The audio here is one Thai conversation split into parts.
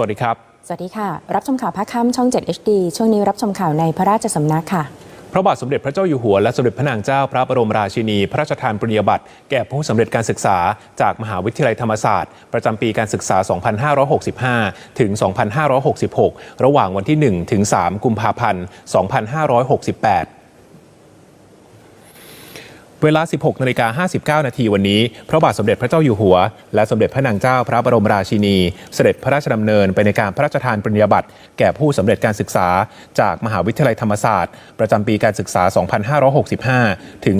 สวัสดีครับ สวัสดีค่ะ รับชมข่าวภาคค่ำช่อง 7 HD ช่วงนี้รับชมข่าวในพระราชสำนักค่ะ พระบาทสมเด็จพระเจ้าอยู่หัวและสมเด็จพระนางเจ้าพระบรมราชินี พระราชทานปริญญาบัตรแก่ผู้สำเร็จการศึกษา จากมหาวิทยาลัยธรรมศาสตร์ ประจำปีการศึกษา 2565 ถึง 2566 ระหว่างวันที่ 1 ถึง 3 กุมภาพันธ์ 2568 เวลา 16นาฬิกา59 นาทีวันนี้ พระบาทสมเด็จพระเจ้าอยู่หัว และสมเด็จพระนางเจ้าพระบรมราชินี เสด็จพระราชดำเนินไปในการพระราชทานปริญญาบัตรแก่ผู้สำเร็จการศึกษา จากมหาวิทยาลัยธรรมศาสตร์ ประจำปีการศึกษา 2565 ถึง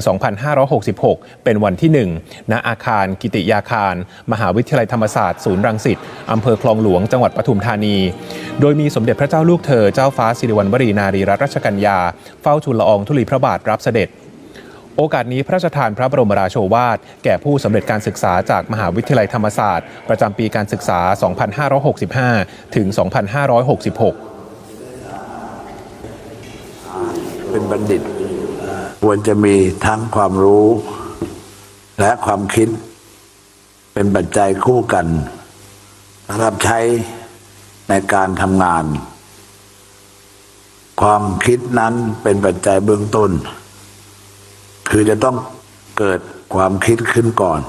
2566 เป็นวันที่ 1 ณ อาคาร กิติยาคาร มหาวิทยาลัยธรรมศาสตร์ศูนย์รังสิตอำเภอคลองหลวง จังหวัดปทุมธานี โดยมีสมเด็จพระเจ้าลูกเธอเจ้าฟ้าสิริวัณวรีนารีรัตนราชกัญญา เฝ้าทูลละอองธุลีพระบาทรับเสด็จ โอกาสนี้พระราชทานพระบรมราโชวาท แก่ผู้สำเร็จการศึกษาจากมหาวิทยาลัยธรรมศาสตร์ ประจำปีการศึกษา 2565 ถึง 2566 เป็นบัณฑิต ควรจะมีทั้งความรู้และความคิด เป็นปัจจัยคู่กันสำหรับใช้ในการทำงาน ความคิดนั้นเป็นปัจจัยเบื้องต้น คือจะต้องเกิดความคิดขึ้นก่อน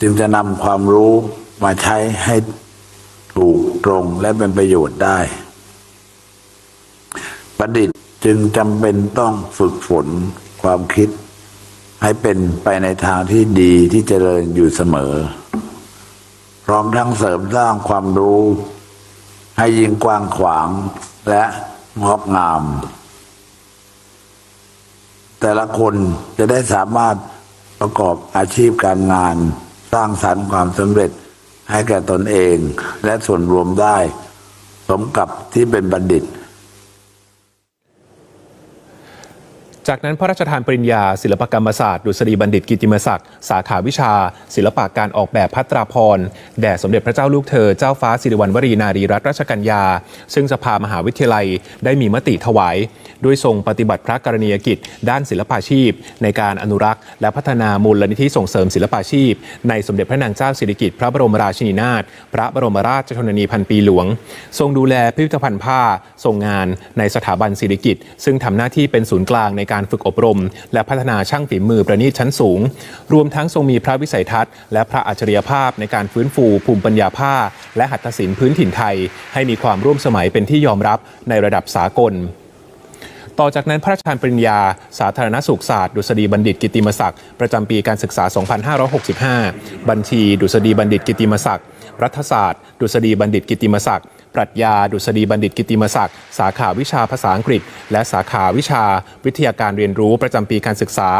จึงจะนำความรู้มาใช้ให้ถูกตรงและเป็นประโยชน์ได้บัณฑิตจึงจำเป็นต้องฝึกฝนความคิด ให้เป็นไปในทางที่ดีที่เจริญอยู่เสมอ พร้อมทั้งเสริมสร้างความรู้ ให้ยิ่งกว้างขวางและงอกงาม แต่ละคนจะได้สามารถประกอบอาชีพการงาน สร้างสรรค์ความสำเร็จให้แก่ตนเอง และส่วนรวมได้ สมกับที่เป็นบัณฑิต จากนั้นพระราชทานปริญญา ศิลปกรรมศาสตร์ดุษฎีบัณฑิตกิติมศักดิ์สาขาวิชา ศิลปะการออกแบบพัตราพรแด่สมเด็จพระเจ้าลูกเธอเจ้าฟ้าสิริวัณวรีนารีรัตนราชกัญญา ซึ่งสภามหาวิทยาลัยได้มีมติถวายด้วยทรงปฏิบัติพระกรณียกิจ ด้านศิลปาชีพ ในการอนุรักษ์ และพัฒนามูลนิธิส่งเสริมศิลปาชีพ ในสมเด็จพระนางเจ้าสิริกิติ์พระบรมราชินีนาถพระบรมราชชนนีพันปีหลวง ทรงดูแลพิพิธภัณฑ์ผ้าทรงงานในสถาบันสิริกิติ์ซึ่งทำหน้าที่เป็นศูนย์กลางในการฝึกอบรม และพัฒนาช่างฝีมือประณีตชั้นสูง รวมทั้งทรงมีพระวิสัยทัศน์และพระอัจฉริยภาพในการฟื้นฟูภูมิปัญญาผ้า และหัตถศิลป์พื้นถิ่นไทย ให้มีความร่วมสมัยเป็นที่ยอมรับในระดับสากลต่อจากนั้นพระราชทานปริญญา สาธารณสุขศาสตร์ ดุษฎีบัณฑิตกิติมศักดิ์ประจำปีการศึกษา 2565 บัญชี ดุษฎีบัณฑิตกิติมศักดิ์รัฐศาสตร์ ดุษฎีบัณฑิตกิติมศักดิ์ ปรัชญา ดุษฎีบัณฑิตกิติมศักดิ์ สาขาวิชาภาษาอังกฤษ และสาขาวิชาวิทยาการเรียนรู้ประจำปีการศึกษา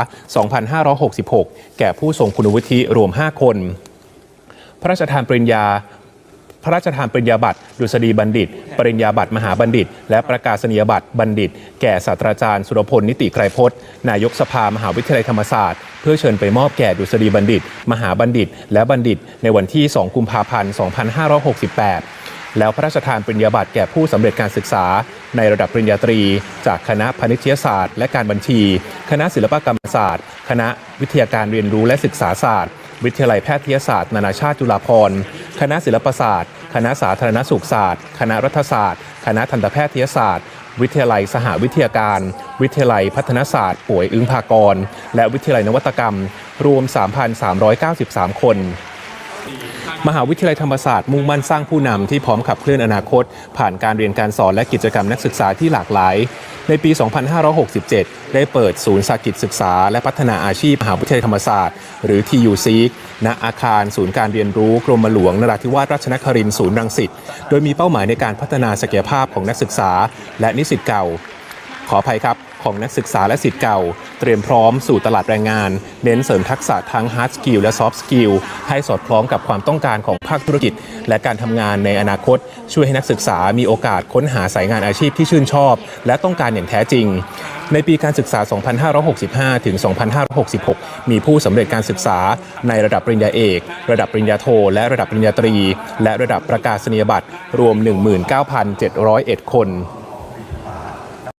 2566 แก่ผู้ทรงคุณวุฒิรวม 5 คน พระราชทานปริญญาพระราชทานปริญญาบัตรดุษฎีบัณฑิต ปริญญาบัตรมหาบัณฑิต และประกาศนียบัตรบัณฑิต แก่ศาสตราจารย์สุรพลนิติไกรพจน์ นายกสภามหาวิทยาลัยธรรมศาสตร์ เพื่อเชิญไปมอบแก่ดุษฎีบัณฑิต มหาบัณฑิต และบัณฑิต ในวันที่ 2 กุมภาพันธ์ 2568 แล้วพระราชทานปริญญาบัตรแก่ผู้สำเร็จการศึกษา ในระดับปริญญาตรี จากคณะพาณิชยศาสตร์ และการบัญชี คณะศิลปกรรมศาสตร์ คณะวิทยาการเรียนรู้และศึกษาศาสตร์ วิทยาลัยแพทยศาสตร์ นานาชาติจุฬาภรณ์คณะศิลปศาสตร์ คณะสาธารณสุขศาสตร์ คณะรัฐศาสตร์ คณะทันตแพทยศาสตร์วิทยาลัยสหวิทยาการ วิทยาลัยพัฒนศาสตร์ ป่วยอึ้งภากร และวิทยาลัยนวัตกรรม รวม 3,393 คน มหาวิทยาลัยธรรมศาสตร์มุ่งมั่นสร้างผู้นำที่พร้อมขับเคลื่อนอนาคต ผ่านการเรียนการสอนและกิจกรรมนักศึกษาที่หลากหลาย ในปี 2567 ได้เปิดศูนย์สากิจศึกษา และพัฒนาอาชีพมหาวิทยาลัยธรรมศาสตร์ หรือ TUC ณอาคารศูนย์การเรียนรู้กรมหลวงนราธิวาสราชนครินทร์ศูนย์รังสิตโดยมีเป้าหมายในการพัฒนาศักยภาพของนักศึกษา และนิสิตเก่า ขออภัยครับของนักศึกษาและสิทธิ์เก่า ตรียมพร้อมสู่ตลาดแรงงาน เน้นเสริมทักษะทั้ง hard skill และ soft skill ให้สอดคล้องกับความต้องการของภาคธุรกิจ และการทำงานในอนาคต ช่วยให้นักศึกษามีโอกาสค้นหาสายงานอาชีพที่ชื่นชอบ และต้องการอย่างแท้จริง ในปีการศึกษา 2565 ถึง 2566 มีผู้สำเร็จการศึกษาในระดับปริญญาเอก ระดับปริญญาโท และระดับปริญญาตรี และระดับประกาศนียบัตรรวม 19,701 คน